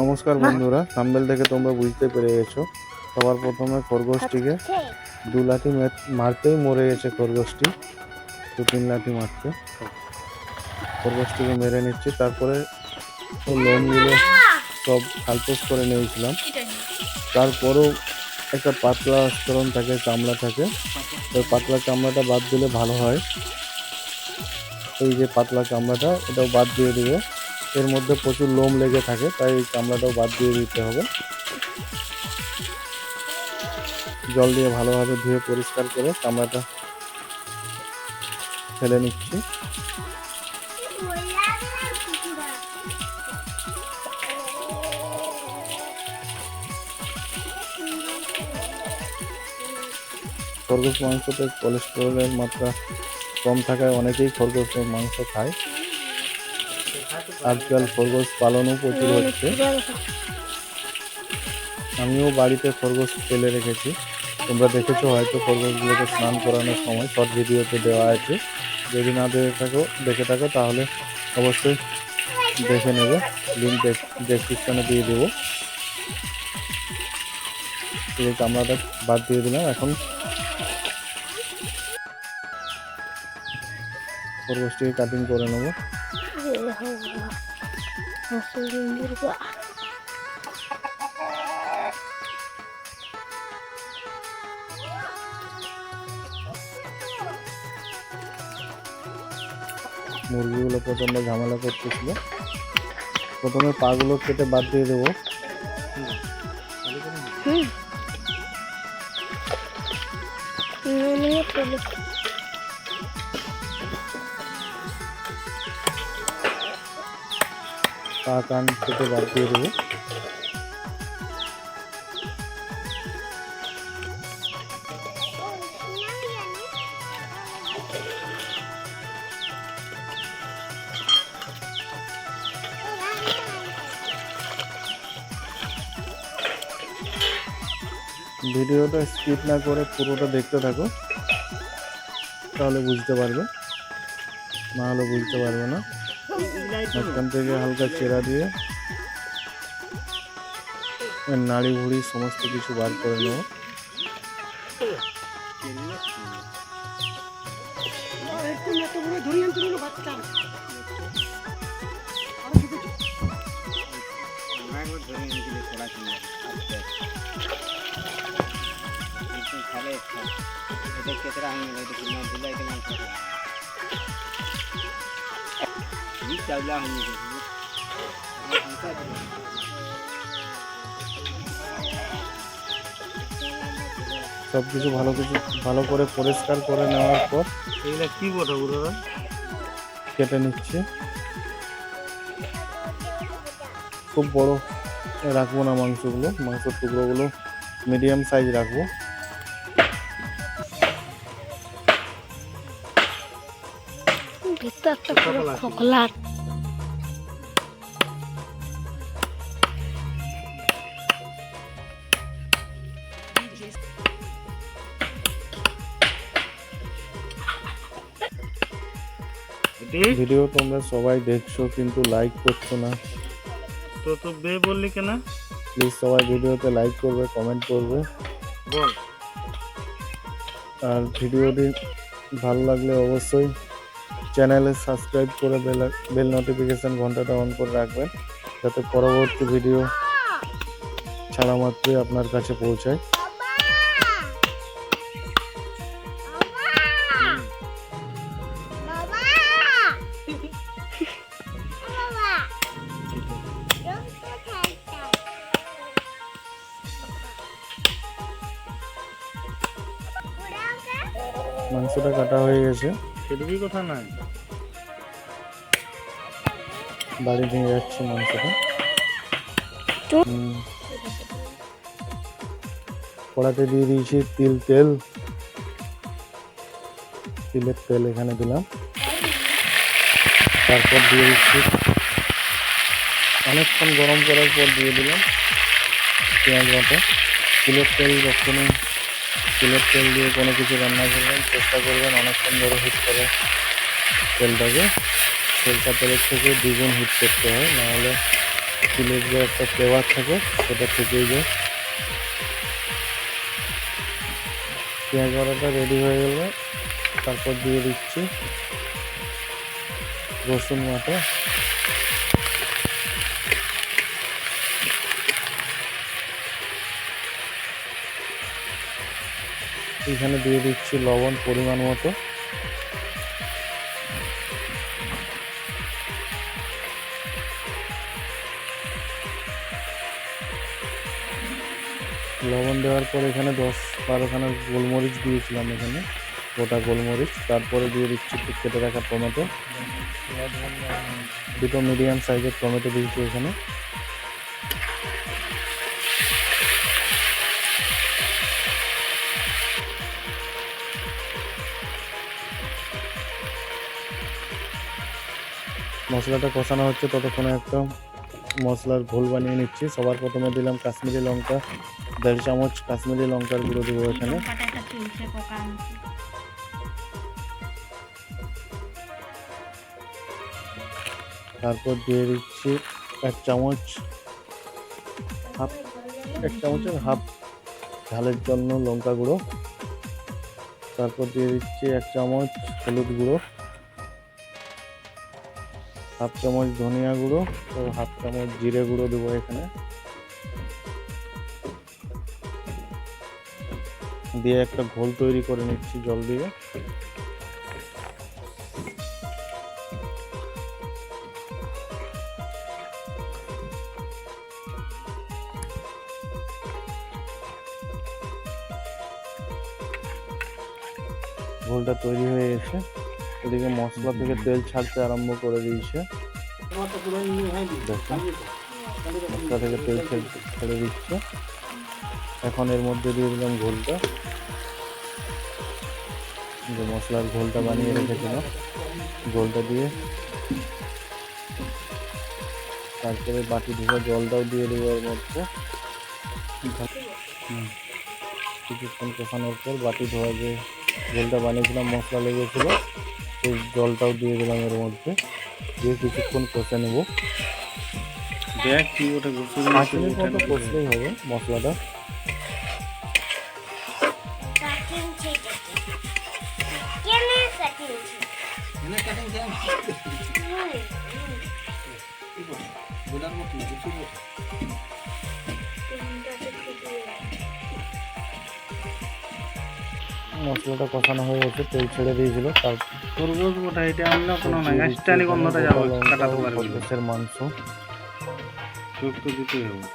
নমস্কার বন্ধুরা থাম্বেল থেকে তোমরা বুঝতে পেরে গেছো। সবার প্রথমে খরগোশটিকে দু লাঠি মারতেই মরে গেছে খরগোশটি দু তিন লাঠি মারতে। খরগোশটিকে মেরে নিচ্ছি তারপরে ওর লোমগুলো সব হালপোস করে নিয়েছিলাম। তারপরেও একটা পাতলা স্তরণ থাকে চামড়া থাকে। ওই পাতলা চামড়াটা বাদ দিলে ভালো হয়। এই যে পাতলা চামড়াটা এটাও বাদ দিয়ে দেবো। এর মধ্যে প্রচুর লোম লেগে থাকে, তাই এই চামড়াটাও বাদ দিয়ে দিতে হবে। জল দিয়ে ভালোভাবে ধুয়ে পরিষ্কার করে চামড়াটা ফেলে নিচ্ছি। খরগোশ মাংসতে কোলেস্টেরলের মাত্রা কম থাকায় অনেকেই খরগোশের মাংস খায়। আজকাল খরগোশ পালনও প্রচুর হচ্ছে। আমিও বাড়িতে খরগোশ ফেলে রেখেছি। তোমরা দেখেছ হয়তো খরগোশগুলোকে স্নান করানোর সময় শর্ট ভিডিওতে দেওয়া আছে। যদি না দেখে থাকো দেখে থাকো, তাহলে অবশ্যই দেখে নেবে। লিঙ্ক ডেসক্রিপশনে দিয়ে দেবো। এই চামড়াটা বাদ দিয়ে দিলাম। এখন খরগোশটিকে কাটিং করে নেব। মুরগিগুলো প্রচণ্ড ঝামেলা করতেছিল। প্রথমে পাগুলো কেটে বাদ দিয়ে দেবো। পা কান কেটে বাদ দিয়ে দেবো। ভিডিওটা স্কিপ না করে পুরোটা দেখতে থাকো, তাহলে বুঝতে পারবে। না হলে বুঝতে পারবে না। মাঝখান থেকে হালকা চেরা দিয়ে এর নাড়ি ভুড়ি সমস্ত কিছু বার করে নেব সব কিছু ভালো কিছু ভালো করে পরিষ্কার করে নেওয়ার পর এগুলা কি কথা গুরুরা কেটে নিচ্ছে। খুব বড় রাখব না মাংসগুলো মাংসের টুকরোগুলো মিডিয়াম সাইজ রাখব। পুরো ভিডিও তোমরা সবাই দেখছ কিন্তু লাইক করছ না। তো তো বে বললি কেন? প্লিজ সবাই ভিডিওতে লাইক করবে কমেন্ট করবে। বল। আর ভিডিওটি ভালো লাগলে অবশ্যই চ্যানেলে সাবস্ক্রাইব করে বেল বেল নোটিফিকেশান ঘন্টাটা অন করে রাখবেন, যাতে পরবর্তী ভিডিও ছাড়া মাত্রই আপনার কাছে পৌঁছায়। মাংসটা কাটা হয়ে গেছে। ফেলবি কথা নাই বাড়ি নিয়ে যাচ্ছি মাংসটা। হুম। কড়াতে দিয়ে দিয়েছি তিল তেল। তিলের তেল এখানে দিলাম। তারপর দিয়ে দিচ্ছি অনেকক্ষণ গরম করার পর দিয়ে দিলাম। পেঁয়াজ বাটা। তিলের তেল কখনো তিলের তেল দিয়ে কোনো কিছু রান্না করবেন, চেষ্টা করবেন অনেকক্ষণ ধরে হিট করে তেলটাকে। তেলটা তেলের থেকে দ্বিগুণ হিট করতে হয়, নাহলে চিলের যে একটা ফ্লেভার থাকে, সেটা থেকেই যায়। পেঁয়াজ বাটাটা রেডি হয়ে গেলে তারপর দিয়ে দিচ্ছি রসুন বাটা। এখানে দিয়ে দিচ্ছি লবণ পরিমাণ মতো। লবণ দেওয়ার পর এখানে দশ বারোখানা গোলমরিচ দিয়েছিলাম এখানে, গোটা গোলমরিচ। তারপরে দিয়ে দিচ্ছি একটু কেটে রাখা টমেটো। দুটো মিডিয়াম সাইজের টমেটো দিয়েছি এখানে। মশলাটা কষানো হচ্ছে, ততক্ষণে একটা মশলার ঘোল বানিয়ে নিচ্ছি। সবার প্রথমে দিলাম কাশ্মীরি লঙ্কা, দেড় চামচ কাশ্মীরি লঙ্কার গুঁড়ো দেবো এখানে। তারপর দিয়ে দিচ্ছি এক চামচ হাফ, এক চামচের হাফ ঝালের জন্য লঙ্কা গুঁড়ো। তারপর দিয়ে দিচ্ছি এক চামচ হলুদ গুঁড়ো। হাফ চামচ ধনিয়া গুঁড়ো ও হাফ চামচ জিরে গুঁড়ো দেবো এখানে। দিয়ে একটা ঘোল তৈরি করে নিচ্ছি জল দিয়ে। ঘোলটা তৈরি হয়ে গেছে। এদিকে মশলা থেকে তেল ছাড়তে আরম্ভ করে দিয়েছে। মশলা থেকে তেল ছেড়ে- দিচ্ছে। এখন এর মধ্যে দিয়ে দিলাম ঘোলটা। যে মশলার ঘোলটা বানিয়ে রেখেছিলাম। ঘোলটা দিয়ে তারপরে বাটি ধোয়া জলটাও দিয়ে দেবো এর মধ্যে। কিছুক্ষণ কষানোর পর বাটি ধোয়া যে জলটা বানিয়েছিলাম, মশলা লেগেছিলো। সেই জলটাও দিয়ে দিলাম এর মধ্যে। দিয়ে কিছুক্ষণ কষে নেব। দেখ কি ওটা ঘুষে পাঁচ মিনিট মতো কষলেই হবে মশলাটা। মশলাটা কষানো হয়ে গেছে তেল ছেড়ে দিয়েছিল। তার খরগোশ এটা অন্য কোনো না গাছটানি গন্ধটা যাব কাটাতে পারবে। খরগোশের মাংস। চোখ তো দিতেই হবে।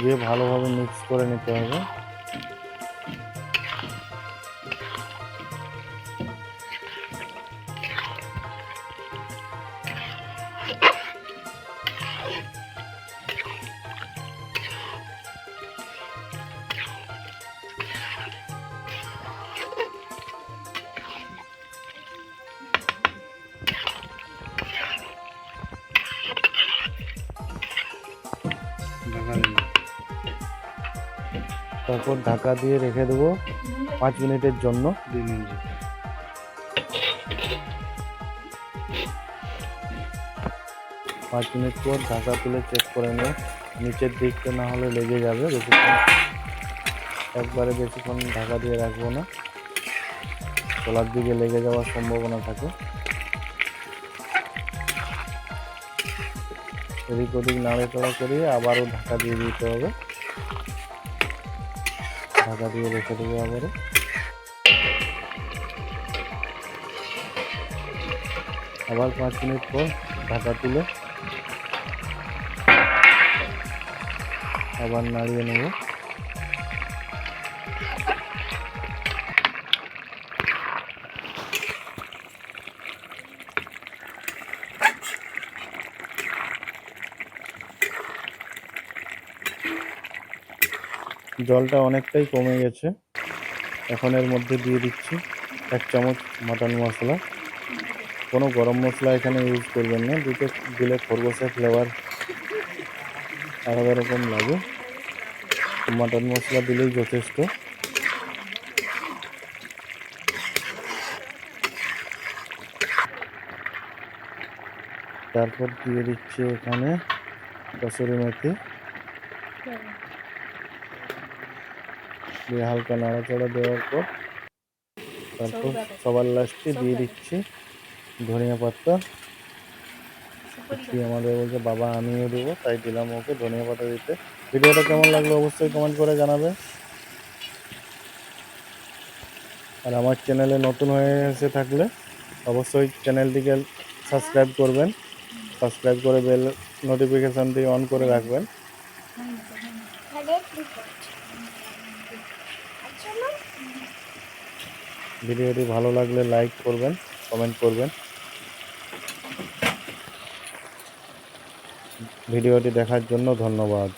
দিয়ে ভালোভাবে মিক্স করে নিতে হবে। তারপর ঢাকা দিয়ে রেখে দেবো পাঁচ মিনিটের জন্য। দুই মিনিট। পাঁচ মিনিট পর ঢাকা তুলে চেক করে নিয়ে নিচের দিকটা না হলে লেগে যাবে বেশিক্ষণ। একবারে বেশিক্ষণ ঢাকা দিয়ে রাখব না। তলার দিকে লেগে যাওয়ার সম্ভাবনা থাকে। এদিক ওদিক নাড়াচড়া করিয়ে আবারও ঢাকা দিয়ে দিতে হবে। ঢাকা দিয়ে রেখে দেবো আবার আবার পাঁচ মিনিট পর ঢাকা তুলে আবার নাড়িয়ে নেব। জলটা অনেকটাই কমে গেছে। এখন এর মধ্যে দিয়ে দিচ্ছি এক চামচ মাটন মশলা। কোনো গরম মশলা এখানে ইউজ করবেন না। দুটো দিলে খরগোশের ফ্লেভার আলাদা রকম লাগে। মাটন মশলা দিলেই যথেষ্ট। তারপর দিয়ে দিচ্ছি এখানে কসুরি মেথি। দিয়ে হালকা নাড়াচাড়া দেওয়ার পর তারপর সবার লাস্টে দিয়ে দিচ্ছি ধনিয়া পাতা। আমাদের বলছে বাবা আমিও দেবো। তাই দিলাম ওকে ধনিয়া পাতা দিতে। ভিডিওটা কেমন লাগল অবশ্যই কমেন্ট করে জানাবে। আর আমার চ্যানেলে নতুন হয়ে এসে থাকলে অবশ্যই চ্যানেলটিকে সাবস্ক্রাইব করবেন। সাবস্ক্রাইব করে বেল নোটিফিকেশানটি অন করে রাখবেন। ভিডিওটি ভালো লাগলে লাইক করবেন কমেন্ট করবেন। ভিডিওটি দেখার জন্য ধন্যবাদ।